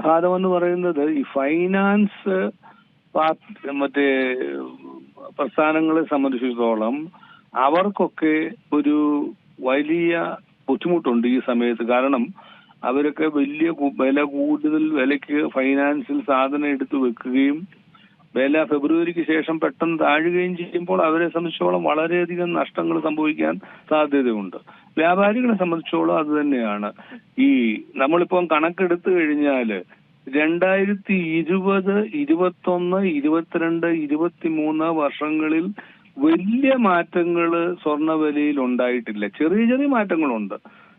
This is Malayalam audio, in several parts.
ആഘാതം എന്ന് പറയുന്നത് ഈ ഫൈനാൻസ് മറ്റേ പ്രസ്ഥാനങ്ങളെ സംബന്ധിച്ചിടത്തോളം അവർക്കൊക്കെ ഒരു വലിയ ബുദ്ധിമുട്ടുണ്ട് ഈ സമയത്ത്. കാരണം അവരൊക്കെ വലിയ വില കൂടുതൽ വിലയ്ക്ക് ഫൈനാൻസിൽ സാധനം എടുത്തു വെക്കുകയും വില ഫെബ്രുവരിക്ക് ശേഷം പെട്ടെന്ന് താഴുകയും ചെയ്യുമ്പോൾ അവരെ സംബന്ധിച്ചോളം വളരെയധികം നഷ്ടങ്ങൾ സംഭവിക്കാൻ സാധ്യതയുണ്ട്. വ്യാപാരികളെ സംബന്ധിച്ചോളം അത് തന്നെയാണ്. ഈ നമ്മളിപ്പം കണക്കെടുത്തു കഴിഞ്ഞാൽ രണ്ടായിരത്തി ഇരുപത് ഇരുപത്തൊന്ന് ഇരുപത്തിരണ്ട് ഇരുപത്തിമൂന്ന് വർഷങ്ങളിൽ വലിയ മാറ്റങ്ങൾ സ്വർണവിലയിൽ ഉണ്ടായിട്ടില്ല. ചെറിയ ചെറിയ മാറ്റങ്ങളുണ്ട്.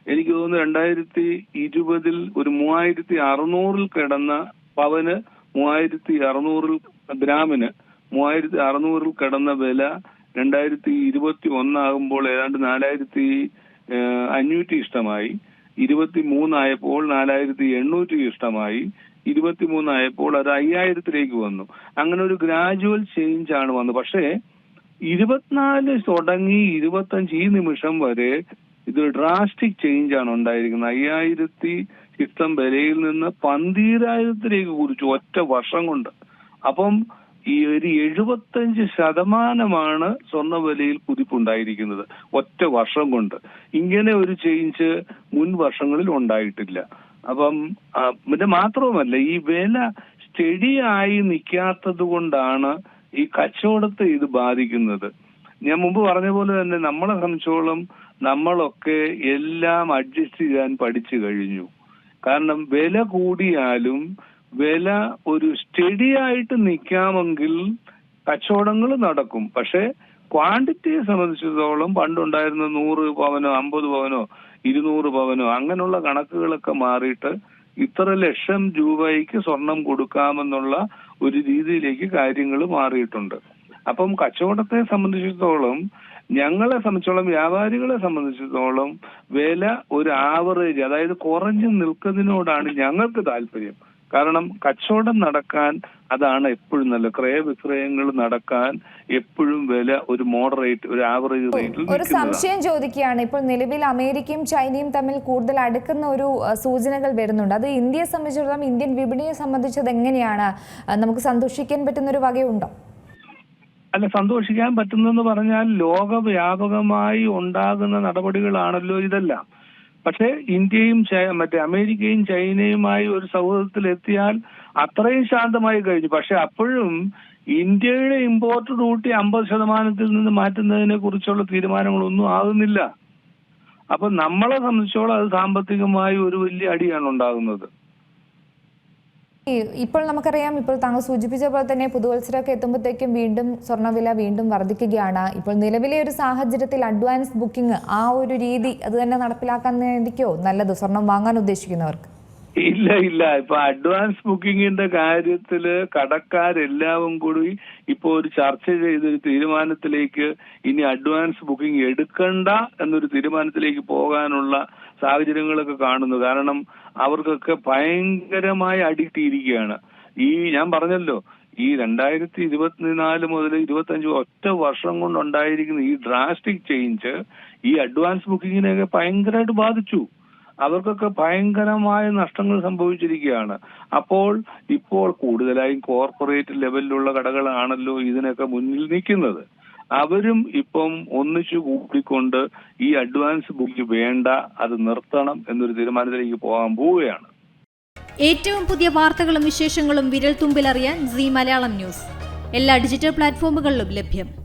എനിക്ക് തോന്നുന്നു രണ്ടായിരത്തി ഇരുപതിൽ ഒരു മൂവായിരത്തി അറുന്നൂറിൽ കിടന്ന പവന് മൂവായിരത്തി അറുന്നൂറിൽ ഗ്രാമിന് മൂവായിരത്തി അറുന്നൂറിൽ കിടന്ന വില രണ്ടായിരത്തി ഇരുപത്തി ഒന്നാകുമ്പോൾ ഏതാണ്ട് നാലായിരത്തി അഞ്ഞൂറ്റി ഇഷ്ടമായി. ഇരുപത്തി മൂന്നായപ്പോൾ നാലായിരത്തി എണ്ണൂറ്റി ഇഷ്ടമായി. ഇരുപത്തി മൂന്നായപ്പോൾ അത് അയ്യായിരത്തിലേക്ക് വന്നു. അങ്ങനെ ഒരു ഗ്രാജുവൽ ചേഞ്ച് ആണ് വന്നത്. പക്ഷേ ഇരുപത്തിനാല് തുടങ്ങി ഇരുപത്തഞ്ച് ഈ നിമിഷം വരെ ഇത് ഡ്രാസ്റ്റിക് ചേഞ്ച് ആണ് ഉണ്ടായിരിക്കുന്നത്. അയ്യായിരത്തി ഇഷ്ടം വിലയിൽ നിന്ന് പന്തീരായിരത്തിലേക്ക് കുറിച്ചു ഒറ്റ വർഷം കൊണ്ട്. അപ്പം ഈ ഒരു എഴുപത്തഞ്ച് ശതമാനമാണ് സ്വർണ വിലയിൽ കുതിപ്പുണ്ടായിരിക്കുന്നത് ഒറ്റ വർഷം കൊണ്ട്. ഇങ്ങനെ ഒരു ചേഞ്ച് മുൻ വർഷങ്ങളിൽ ഉണ്ടായിട്ടില്ല. അപ്പം പിന്നെ മാത്രവുമല്ല ഈ വില സ്റ്റെഡിയായി നിൽക്കാത്തത് കൊണ്ടാണ് ഈ കച്ചവടത്തെ ഇത് ബാധിക്കുന്നത്. ഞാൻ മുമ്പ് പറഞ്ഞ പോലെ തന്നെ നമ്മളെ സംബന്ധിച്ചോളം നമ്മളൊക്കെ എല്ലാം അഡ്ജസ്റ്റ് ചെയ്യാൻ പഠിച്ചു കഴിഞ്ഞു. കാരണം വില കൂടിയാലും വില ഒരു സ്റ്റഡി ആയിട്ട് നിൽക്കാമെങ്കിൽ കച്ചവടങ്ങൾ നടക്കും. പക്ഷെ ക്വാണ്ടിറ്റിയെ സംബന്ധിച്ചിടത്തോളം പണ്ടുണ്ടായിരുന്ന നൂറ് പവനോ അമ്പത് പവനോ ഇരുന്നൂറ് പവനോ അങ്ങനെയുള്ള കണക്കുകളൊക്കെ മാറിയിട്ട് ഇത്ര ലക്ഷം രൂപയ്ക്ക് സ്വർണം കൊടുക്കാമെന്നുള്ള ഒരു രീതിയിലേക്ക് കാര്യങ്ങൾ മാറിയിട്ടുണ്ട്. അപ്പം കച്ചവടത്തെ സംബന്ധിച്ചിടത്തോളം ഞങ്ങളെ സംബന്ധിച്ചോളം വ്യാപാരികളെ സംബന്ധിച്ചിടത്തോളം വില ഒരു ആവറേജ് അതായത് കുറഞ്ഞു നിൽക്കുന്നതിനോടാണ് ഞങ്ങൾക്ക് താല്പര്യം. കാരണം കച്ചവടം നടക്കാൻ അതാണ് എപ്പോഴും നല്ല ക്രയവിക്രയങ്ങൾ നടക്കാൻ എപ്പോഴും വില ഒരു മോഡറേറ്റ് ഒരു ആവറേജ് റേറ്റിൽ ഒരു സംശയം ചോദിക്കുകയാണ്. ഇപ്പോൾ നിലവിൽ അമേരിക്കയും ചൈനയും തമ്മിൽ കൂടുതൽ അടുക്കുന്ന ഒരു സൂചനകൾ വരുന്നുണ്ട്. അത് ഇന്ത്യയെ സംബന്ധിച്ചിടത്തോളം ഇന്ത്യൻ വിപണിയെ സംബന്ധിച്ചത് എങ്ങനെയാണ്? നമുക്ക് സന്തോഷിക്കാൻ പറ്റുന്ന ഒരു വകയുണ്ടോ? അല്ല സന്തോഷിക്കാൻ പറ്റുന്നെന്ന് പറഞ്ഞാൽ ലോകവ്യാപകമായി ഉണ്ടാകുന്ന നടപടികളാണല്ലോ ഇതെല്ലാം. പക്ഷേ ഇന്ത്യയും മറ്റേ അമേരിക്കയും ചൈനയുമായി ഒരു സൗഹൃദത്തിൽ എത്തിയാൽ അത്രയും ശാന്തമായി കഴിഞ്ഞു. പക്ഷെ അപ്പോഴും ഇന്ത്യയുടെ ഇമ്പോർട്ട് ഡ്യൂട്ടി അമ്പത് ശതമാനത്തിൽ നിന്ന് മാറ്റുന്നതിനെ കുറിച്ചുള്ള തീരുമാനങ്ങളൊന്നും ആകുന്നില്ല. അപ്പൊ നമ്മളെ സംബന്ധിച്ചോളം അത് സാമ്പത്തികമായി ഒരു വലിയ അടിയാണ് ഉണ്ടാകുന്നത്. ഇപ്പോൾ നമുക്കറിയാം ഇപ്പോൾ താങ്കൾ സൂചിപ്പിച്ച പോലെ തന്നെ പുതുവത്സരമൊക്കെ എത്തുമ്പോഴത്തേക്കും വീണ്ടും സ്വർണവില വീണ്ടും വർദ്ധിക്കുകയാണ്. ഇപ്പോൾ നിലവിലെ ഒരു സാഹചര്യത്തിൽ അഡ്വാൻസ് ബുക്കിംഗ് ആ ഒരു രീതി അത് തന്നെ നടപ്പിലാക്കാൻ വേണ്ടിക്കോ? നല്ലത് സ്വർണം വാങ്ങാൻ ഉദ്ദേശിക്കുന്നവർക്ക്. ഇല്ല ഇല്ല. ഇപ്പൊ അഡ്വാൻസ് ബുക്കിങ്ങിന്റെ കാര്യത്തിൽ കടക്കാരെല്ലാവും കൂടി ഇപ്പൊ ഒരു ചർച്ച ചെയ്തൊരു തീരുമാനത്തിലേക്ക് ഇനി അഡ്വാൻസ് ബുക്കിംഗ് എടുക്കണ്ട എന്നൊരു തീരുമാനത്തിലേക്ക് പോകാനുള്ള സാഹചര്യങ്ങളൊക്കെ കാണുന്നു. കാരണം അവർക്കൊക്കെ ഭയങ്കരമായി ഇരിക്കുകയാണ് ഈ ഞാൻ പറഞ്ഞല്ലോ ഈ രണ്ടായിരത്തി ഇരുപത്തിനാല് മുതൽ ഇരുപത്തഞ്ച് ഒറ്റ വർഷം കൊണ്ടുണ്ടായിരിക്കുന്ന ഈ ഡ്രാസ്റ്റിക് ചേഞ്ച് ഈ അഡ്വാൻസ് ബുക്കിങ്ങിനെയൊക്കെ ഭയങ്കരമായിട്ട് ബാധിച്ചു. അവർക്കൊക്കെ ഭയങ്കരമായ നഷ്ടങ്ങൾ സംഭവിച്ചിരിക്കുകയാണ്. അപ്പോൾ ഇപ്പോൾ കൂടുതലായും കോർപ്പറേറ്റ് ലെവലിലുള്ള കടകളാണല്ലോ ഇതിനൊക്കെ മുന്നിൽ നിൽക്കുന്നത്. അവരും ഇപ്പം ഒന്നിച്ചു കൂടിക്കൊണ്ട് ഈ അഡ്വാൻസ് ബുക്ക് വേണ്ട അത് നിർത്തണം എന്നൊരു തീരുമാനത്തിലേക്ക് പോകാൻ പോവുകയാണ്. ഏറ്റവും പുതിയ വാർത്തകളും വിശേഷങ്ങളും വിരൽ തുമ്പിലറിയാൻ സി മലയാളം ന്യൂസ്. എല്ലാ ഡിജിറ്റൽ പ്ലാറ്റ്ഫോമുകളിലും ലഭ്യം.